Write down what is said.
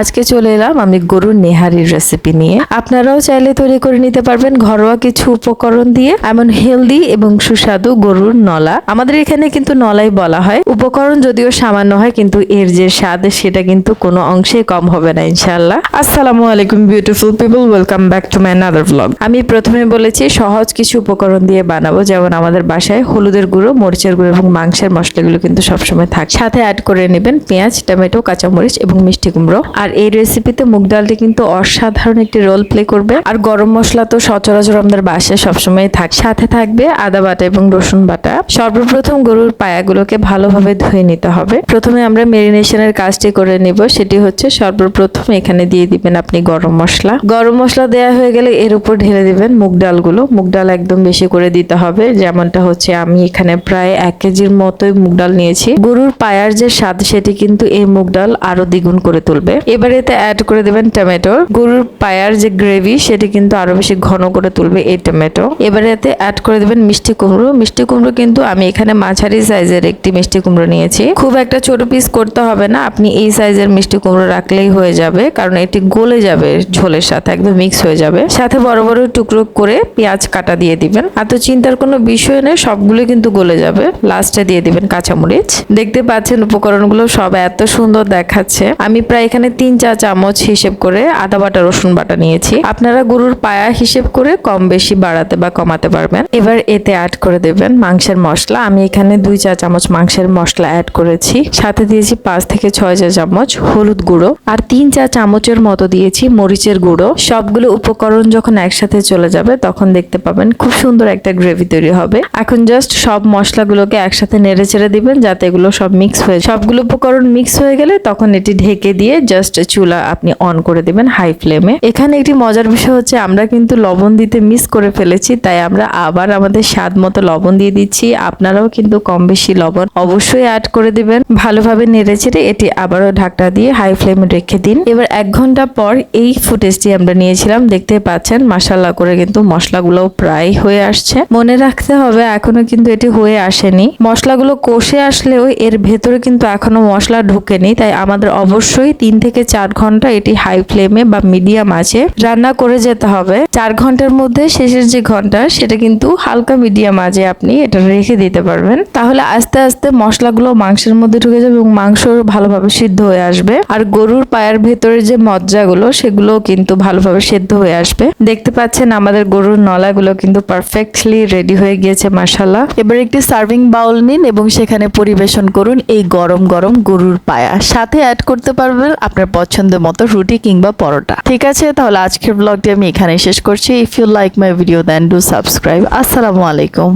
আজকে চলে এলাম আমি গরুর নেহারির রেসিপি নিয়ে। আপনারাও চাইলে তৈরি করে নিতে পারবেন ঘরোয়া কিছু উপকরণ দিয়ে, এমন হেলদি এবং সুস্বাদু গরুর নলা। আমাদের এখানে কিন্তু নলাই বলা হয়। উপকরণ যদিও সামান্য হয়, কিন্তু এর যে স্বাদ, সেটা কিন্তু কোনো অংশে কম হবে না ইনশাল্লাহ আসসালামু আলাইকুম beautiful people welcome back to my another blog আমি প্রথমে বলেছি, সহজ কিছু উপকরণ দিয়ে বানাবো, যেমন আমাদের বাসায় হলুদের গুঁড়ো, মরিচের গুঁড়ো এবং মাংসের মশলাগুলো কিন্তু সবসময় থাকে। সাথে অ্যাড করে নেবেন পেঁয়াজ, টমেটো, কাঁচামরিচ এবং মিষ্টি কুমড়ো। আর এই রেসিপিতে মুগ ডালটি কিন্তু অসাধারণ একটি রোল প্লে করবে। আর গরম মশলা তো সচরাচর আমাদের বাসায় সবসময় থাকে। সাথে থাকবে আদা বাটা এবং রসুন বাটা। সর্বপ্রথম গরুর পায়াগুলোকে ভালোভাবে ধুয়ে নিতে হবে। প্রথমে আমরা মেরিনেশনের কাজটি করে নিব। সেটি হচ্ছে সর্বপ্রথম এখানে দিয়ে দিবেন আপনি গরম মশলা। গরম মশলা দেওয়া হয়ে গেলে এর উপর ঢেলে দিবেন মুগ ডালগুলো। মুগ ডাল একদম বেশি করে দিতে হবে। যেমনটা হচ্ছে আমি এখানে প্রায় এক কেজির মতোই মুগ ডাল নিয়েছি। গরুর পায়ার যে স্বাদ সেটি কিন্তু এই মুগ ডাল আরও দ্বিগুণ করে তুলবে। এবার এতে অ্যাড করে দেবেন টমেটো গরুর পায়ার যে গ্রেভি সেটি কিন্তু আরও বেশি ঘন করে তুলবে এই টমেটো এবারে এতে অ্যাড করে দেবেন মিষ্টি কুমড়ো। মিষ্টি কুমড়ো কিন্তু আমি এখানে মাঝারি সাইজের একটি মিষ্টি কুমড়ো নিয়েছি। খুব একটা ছোট পিস করতে হবে না, আপনি এই সাইজের মিষ্টি কুমড়ো রাখলেই হয়ে যাবে, কারণ এটি গলে যাবে ঝোলের সাথে, একদম মিক্স হয়ে যাবে। সাথে বড় বড় টুকরো করে পেঁয়াজ কাটা দিয়ে দিবেন। এত চিন্তার কোনো বিষয় নেই সবগুলো কিন্তু গলে যাবে। লাস্টে দিয়ে দিবেন কাঁচামরিচ। দেখতে পাচ্ছেন উপকরণগুলো সব এত সুন্দর দেখাচ্ছে। আমি প্রায় এখানে তিন চা চামচ হিসেব করে আদা বাটা, রসুন বাটা নিয়েছি। আপনারা গরুর পায়া হিসেব করে কম বেশি বাড়াতে বা কমাতে পারবেন। এবার এতে অ্যাড করে দেবেন মাংসের মশলা। আমি এখানে দুই চা চামচ মাংসের মশলা অ্যাড করেছি। সাথে দিয়েছি পাঁচ থেকে ছয় চা চামচ হলুদ গুঁড়ো আর তিন চা চামচের মতো দিয়েছি মরিচের গুঁড়ো। সবগুলো উপকরণ যখন একসাথে চলে যাবে, তখন দেখতে পাবেন খুব সুন্দর একটা গ্রেভি তৈরি হবে। এখন জাস্ট সব মশলাগুলোকে একসাথে নেড়ে চেড়ে দিবেন, যাতে এগুলো সব মিক্স হয়ে সবগুলো উপকরণ মিক্স হয়ে গেলে তখন এটি ঢেকে দিয়ে জাস্ট চুলা আপনি অন করে দিবেন হাই ফ্লেমে এখানে একটি মজার বিষয় হচ্ছে, আমরা কিন্তু লবণ দিতে মিস করে ফেলেছি, তাই আমরা আবার আমাদের স্বাদ মতো লবণ দিয়ে দিচ্ছি। আপনারাও কিন্তু কম বেশি লবণ অবশ্যই অ্যাড করে দিবেন। ভালোভাবে নেড়ে চেড়ে এটি আবারও ঢাকটা দিয়ে হাই ফ্লেমে রেখে দিন। এবার এক ঘণ্টা পর এই ফুটেজটি আমরা নিয়েছিলাম, দেখতে পাচ্ছেন মাসাল্লা করে কিন্তু মশলাগুলো প্রায় হয়ে আসছে। মনে রাখতে হবে, এখনও কিন্তু এটি হয়ে আসেনি। মশলাগুলো কষে আসলেও এর ভেতরে কিন্তু এখনও মশলা ঢুকেনি, তাই আমাদের অবশ্যই তিন থেকে চার ঘণ্টা এটি হাই ফ্লেমে বা মিডিয়াম আছে। রান্না করে যেতে হবে। চার ঘণ্টার মধ্যে শেষের যে ঘণ্টা, সেটা কিন্তু হালকা মিডিয়াম আছে আপনি এটা রেখে দিতে পারবেন। তাহলে আস্তে আস্তে মশলাগুলো মাংসের মধ্যে ঢুকে যাবে এবং মাংস ভালোভাবে সিদ্ধ হয়ে আসবে। আর গরুর পায়ের ভেতরে যে মজ্জাগুলো সেগুলো কিন্তু ভালোভাবে সেদ্ধ হয়ে আসবে। দেখতে পাচ্ছেন আমাদের গরুর নলাগুলো কিন্তু পারফেক্টলি রেডি হয়ে গিয়েছে মাসাল্লাহ এবার একটি সার্ভিং বাউল নিন এবং সেখানে পরিবেশন করুন এই গরম গরম গরুর পায়া। সাথে অ্যাড করতে পারবেন আপনার পছন্দের মতো রুটি কিংবা পরোটা। ঠিক আছে, তাহলে আজকের ব্লগটি আমি এখানে শেষ করছি। If you like my video then do subscribe আসসালামু আলাইকুম।